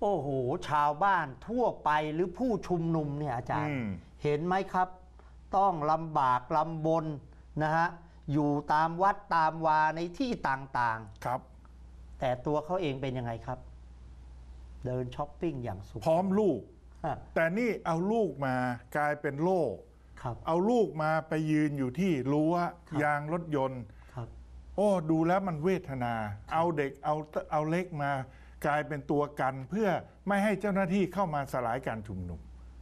โอ้โห ชาวบ้านทั่วไปหรือผู้ชุมนุมเนี่ยอาจารย์อืมเห็นไหมครับ ต้องลำบากลำบนนะฮะอยู่ตามวัดตามวาในที่ต่างครับๆแต่ตัวเขาเองเป็นยังไงครับ เดินช้อปปิ้งอย่างสุขพร้อมลูก ฮะแต่นี่เอาลูกมากลายเป็นโล่ครับ เอาลูกมาไปยืนอยู่ที่รั้วครับยางรถยนต์ ครับ โอ้ ดูแล้วมันเวทนา เอาเด็กเอาเอาเล็กมา กลายเป็นตัวกันเพื่อไม่ให้เจ้าหน้าที่เข้ามาสลายการชุมนุม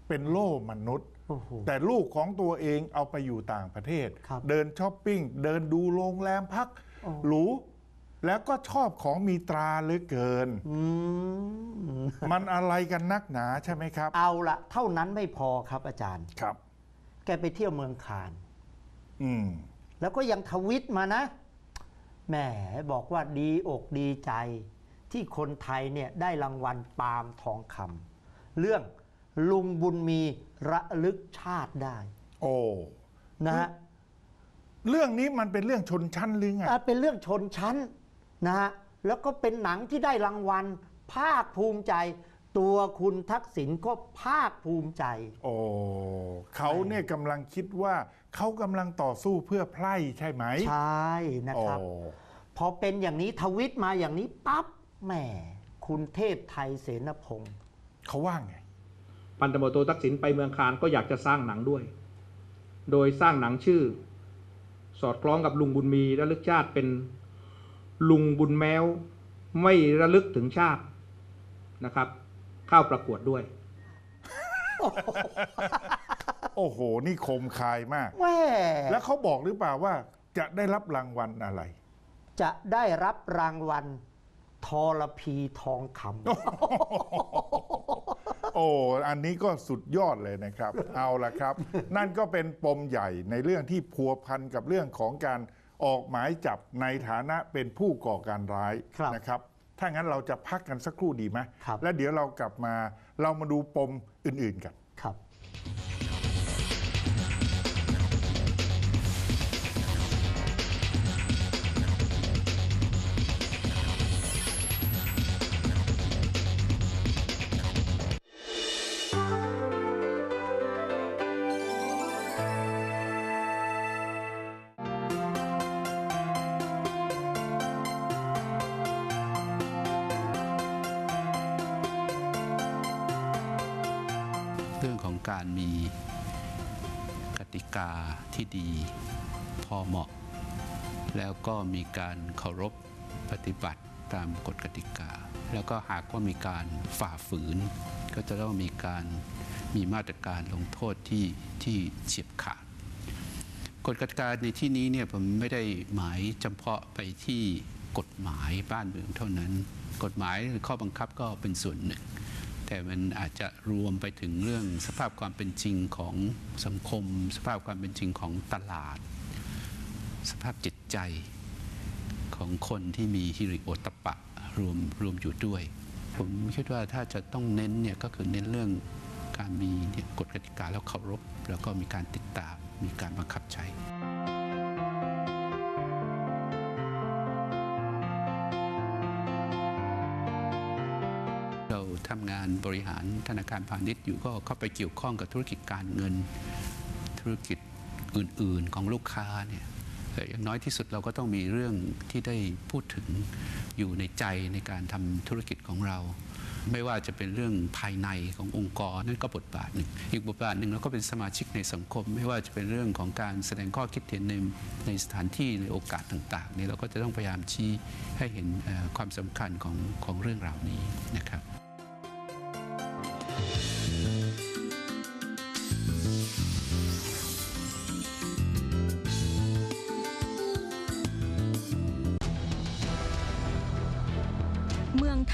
เป็นโล่มนุษย์โอ้โหแต่ลูกของตัวเองเอาไปอยู่ต่างประเทศครับเดินช้อปปิ้ง เดินดูโรงแรมพักโอ้หรูแล้วก็ชอบของมีตราเหลือเกินอืมมันอะไรกันนักหนาใช่ไหมครับ เอาละเท่านั้นไม่พอครับอาจารย์ครับ แกไปเที่ยวเมืองคานอืมแล้วก็ยังทวิตมานะแหมบอกว่าดีอกดีใจ ที่คนไทยเนี่ยได้รางวัลปาล์มทองคำเรื่องลุงบุญมีระลึกชาติได้ โอ้นะฮะเรื่องนี้มันเป็นเรื่องชนชั้นหรือไงอะเป็นเรื่องชนชั้นนะฮะแล้วก็เป็นหนังที่ได้รางวัล ภาคภูมิใจ ตัวคุณทักษิณก็ภาคภูมิใจ โอ้เขาเนี่ยกำลังคิดว่าเขากำลังต่อสู้เพื่อไพร่ใช่ไหมใช่นะครับโอ้พอเป็นอย่างนี้ทวิตมาอย่างนี้ปั๊บ แหมคุณเทพไทยเสนพงศ์เขาว่าไง พันตำรวจโททักษิณไปเมืองคานก็อยากจะสร้างหนังด้วย โดยสร้างหนังชื่อ สอดคล้องกับลุงบุญมีระลึกชาติเป็นลุงบุญแมว ไม่ระลึกถึงชาตินะครับ เข้าประกวดด้วย โอ้โห นี่คมคายมาก แหม่แล้วเขาบอกหรือเปล่าว่าจะได้รับรางวัลอะไร จะได้รับรางวัล ทรพีทองคโอ้อันนี้ก็สุดยอดเลยนะครับ เอาละครับ นั่นก็เป็นปมใหญ่ในเรื่องที่พัวพันกับเรื่องของการออกหมายจับในฐานะเป็นผู้ก่อการร้ายครับนะครับ ถ้างั้นเราจะพักกันสักครู่ดีไหมครับแล้วเดี๋ยวเรากลับมาเรามาดูปมอื่นๆกัน เรื่องของการมีกติกาที่ดีพอเหมาะ แล้วก็มีการเคารพปฏิบัติตามกฎกติกา แล้วก็หากว่ามีการฝ่าฝืน ก็จะต้องมีการมีมาตรการลงโทษที่ที่เฉียบขาดกฎกติกาในที่นี้เนี่ยผมไม่ได้หมายเฉพาะไปที่กฎหมายบ้านเมืองเท่านั้น กฎหมายหรือข้อบังคับก็เป็นส่วนหนึ่ง แต่มันอาจจะรวมไปถึงเรื่องสภาพความเป็นจริงของสังคม สภาพความเป็นจริงของตลาด สภาพจิตใจของคนที่มีฮิริโอตปะรวมรวมอยู่ด้วย ผมคิดว่าถ้าจะต้องเน้นเนี่ยก็คือเน้นเรื่องการมีกฎกติกาแล้วเคารพ แล้วก็มีการติดตามมีการบังคับใช้ ทำงานบริหารธนาคารพาณิชย์อยู่ก็เข้าไปเกี่ยวข้องกับธุรกิจการเงิน ธุรกิจอื่น ๆ ของลูกค้าเนี่ยอย่างน้อยที่สุดเราก็ต้องมีเรื่องที่ได้พูดถึงอยู่ในใจในการทำธุรกิจของเรา ไม่ว่าจะเป็นเรื่องภายในขององค์กรนั่นก็บทบาทหนึ่งอีกบทบาทหนึ่งเราก็เป็นสมาชิกในสังคม ไม่ว่าจะเป็นเรื่องของการแสดงข้อคิดเห็นในในสถานที่ในโอกาสต่างๆนี่เราก็จะต้องพยายามชี้ให้เห็นความสำคัญของของเรื่องราวนี้นะครับ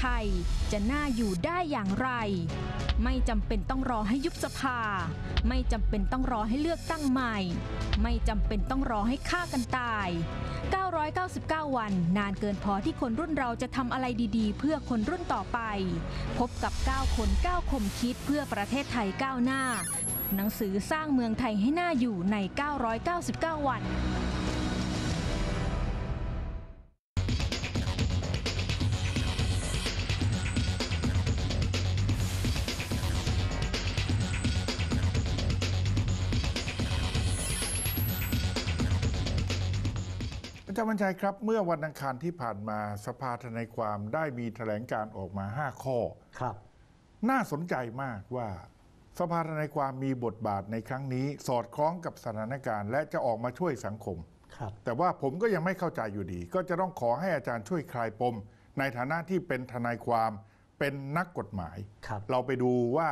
ไทยจะน่าอยู่ได้อย่างไร ไม่จำเป็นต้องรอให้ยุบสภา ไม่จำเป็นต้องรอให้เลือกตั้งใหม่ ไม่จำเป็นต้องรอให้ฆ่ากันตาย 999 วันนานเกินพอที่คนรุ่นเราจะทำอะไรดีๆ เพื่อคนรุ่นต่อไป พบกับ 9 คน 9 คมคิดเพื่อประเทศไทยก้าวหน้า หนังสือสร้างเมืองไทยให้น่าอยู่ใน 999 วัน อาจารย์บรรชัยครับ เมื่อวันอังคารที่ผ่านมาสภาทนายความได้มีแถลงการออกมา 5 ข้อ ครับ น่าสนใจมากว่าสภาทนายความมีบทบาทในครั้งนี้ สอดคล้องกับสถานการณ์ และจะออกมาช่วยสังคม ครับ แต่ว่าผมก็ยังไม่เข้าใจอยู่ดี ก็จะต้องขอให้อาจารย์ช่วยคลายปม ในฐานะที่เป็นทนายความเป็นนักกฎหมาย ครับ เราไปดูว่า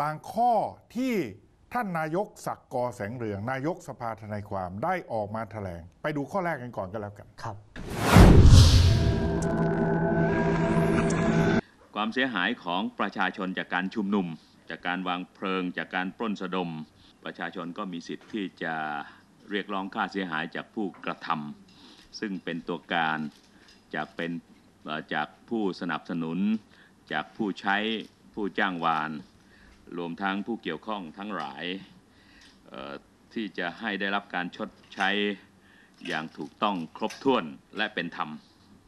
บางข้อที่ ท่านนายกศักดิ์กอแสงเรือง นายกสภาทนายความได้ออกมาแถลง ไปดูข้อแรกกันก่อนก็แล้วกัน ครับ ความเสียหายของประชาชนจากการชุมนุม จากการวางเพลิง จากการปล้นสะดม ประชาชนก็มีสิทธิ์ที่จะเรียกร้องค่าเสียหายจากผู้กระทำซึ่งเป็นตัวการจากเป็นเอ่อจากผู้สนับสนุน จากผู้ใช้ผู้จ้างวาน รวมทั้งผู้เกี่ยวข้องทั้งหลายที่จะให้ได้รับการชดใช้อย่างถูกต้องครบถ้วนและเป็นธรรม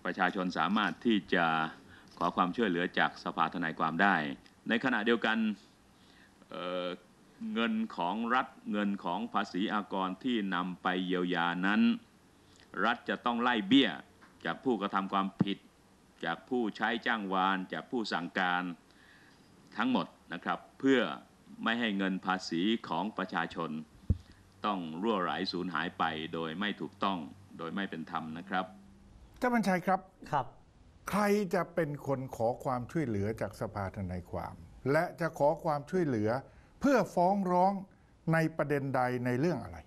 ประชาชนสามารถที่จะขอความช่วยเหลือจากสภาทนายความได้ ในขณะเดียวกันเเงินของรัฐเงินของภาษีอากรที่นำไปเยียวยานั้น รัฐจะต้องไล่เบี้ยจากผู้กระทำความผิด จากผู้ใช้จ้างวาน จากผู้สั่งการ ทั้งหมดนะครับ เพื่อไม่ให้เงินภาษีของประชาชน ต้องรั่วไหลสูญหายไปโดยไม่ถูกต้องโดยไม่เป็นธรรมนะครับท่านบรรชัยครับครับ ใครจะเป็นคนขอความช่วยเหลือจากสภาทนายความ และจะขอความช่วยเหลือ เพื่อฟ้องร้องในประเด็นใดในเรื่องอะไร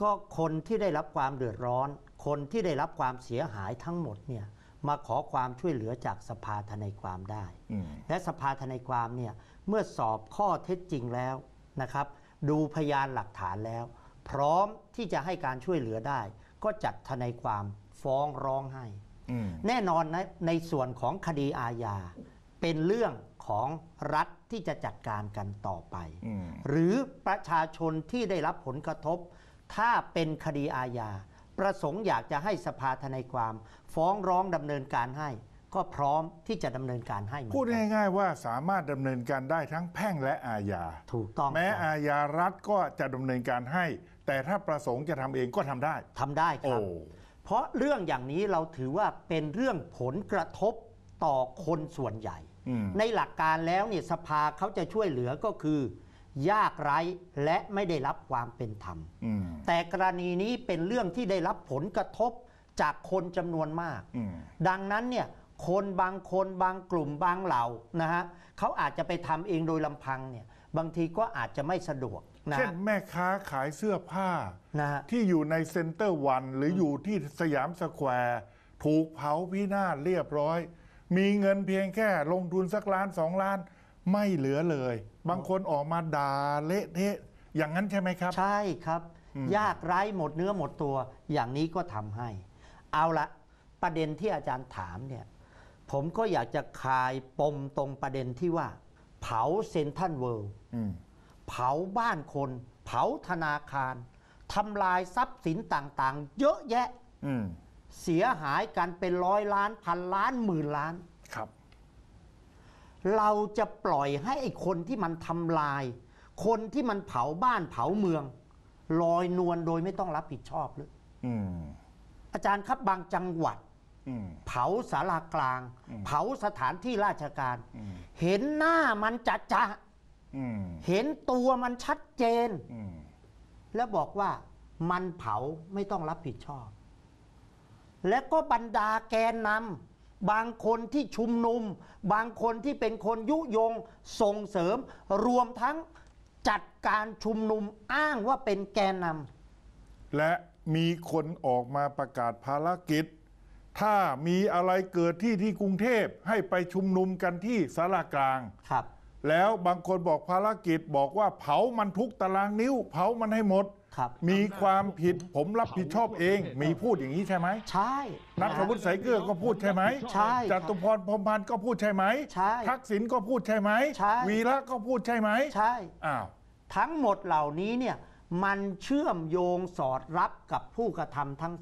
ก็คนที่ได้รับความเดือดร้อน คนที่ได้รับความเสียหายทั้งหมดเนี่ย มาขอความช่วยเหลือจากสภาทนายความได้อืมและสภาทนายความเนี่ยเมื่อสอบข้อเท็จจริงแล้วนะครับ ดูพยานหลักฐานแล้ว พร้อมที่จะให้การช่วยเหลือได้ ก็จัดทนายความฟ้องร้องให้อืมแน่นอนนะในส่วนของคดีอาญาเป็นเรื่องของรัฐที่จะจัดการกันต่อไปอืมหรือประชาชนที่ได้รับผลกระทบ ถ้าเป็นคดีอาญา ประสงค์อยากจะให้สภาทนายความ ฟ้องร้องดำเนินการให้ ก็พร้อมที่จะดำเนินการให้เหมือนพูดกันง่ายๆว่าสามารถดำเนินการได้ทั้งแพ่งและอาญา ถูกต้องแม้ครับอาญารัฐก็จะดำเนินการให้ แต่ถ้าประสงค์จะทำเองก็ทำได้ ทำได้คโอ้ รับ เพราะเรื่องอย่างนี้เราถือว่าเป็นเรื่องผลกระทบต่อคนส่วนใหญ่ อืม ในหลักการแล้วเนี่ยสภาเขาจะช่วยเหลือก็คือ ยากไร้และไม่ได้รับความเป็นธรรมอืมแต่กรณีนี้เป็นเรื่องที่ได้รับผลกระทบจากคนจำนวนมากอืมดังนั้นเนี่ยคนบางคนบางกลุ่มบางเหล่านะฮะเขาอาจจะไปทำเองโดยลำพังเนี่ยบางทีก็อาจจะไม่สะดวกนะเช่นฮะแม่ค้าขายเสื้อผ้านะฮะที่อยู่ในเซ็นเตอร์วัน หรืออยู่ที่สยามสแควร์ถูกเผาพินาศเรียบร้อย มีเงินเพียงแค่ลงทุนสักล้านสองล้าน ไม่เหลือเลย บางคนออกมาด่าเละเทะอย่างนั้นใช่ไหมครับ ใช่ครับ ยากไร้หมดเนื้อหมดตัว อย่างนี้ก็ทำให้ เอาละประเด็นที่อาจารย์ถามเนี่ยผมก็อยากจะคลายปมตรงประเด็นที่ว่า เผาเซนทันเวิลด์อืมเผาบ้านคน เผาธนาคารทำลายทรัพย์สินต่างๆ เยอะแยะอืมเสียหายกันเป็นร้อยล้านพันล้านหมื่นล้านครับ เราจะปล่อยให้ไอ้คนที่มันทำลาย คนที่มันเผาบ้านเผาเมือง ลอยนวลโดยไม่ต้องรับผิดชอบหรืออืมอาจารย์ครับบางจังหวัดอืมเผาสารากลาง เผาสถานที่ราชการอืมเห็นหน้ามันจะจะอืมเห็นตัวมันชัดเจนอืมแล้วบอกว่ามันเผาไม่ต้องรับผิดชอบ และก็บรรดาแกนนำ บางคนที่ชุมนุม บางคนที่เป็นคนยุยงส่งเสริม รวมทั้งจัดการชุมนุมอ้างว่าเป็นแกนนและมีคนออกมาประกาศภารกิจ ถ้ามีอะไรเกิดที่ที่กรุงเทพให้ไปชุมนุมกันที่สารากลางำครับ แล้วบางคนบอกภารกิจบอกว่าเผามันทุกตารางนิ้ว เผามันให้หมด ครับ มีความผิดผมรับผิดชอบเอง มีพูดอย่างนี้ใช่ไหมใช่นัทวุฒิสายเกลือก็พูดใช่ไหมใช่คจรับตุพรพรหมพันธ์ก็พูดใช่ไหมใช่ทักษิณก็พูดใช่ไหมใช่วีระก็พูดใช่ไหมใช่อ้าวทั้งหมดเหล่านี้เนี่ยมันเชื่อมโยงสอดรับกับผู้กระทำทั้ง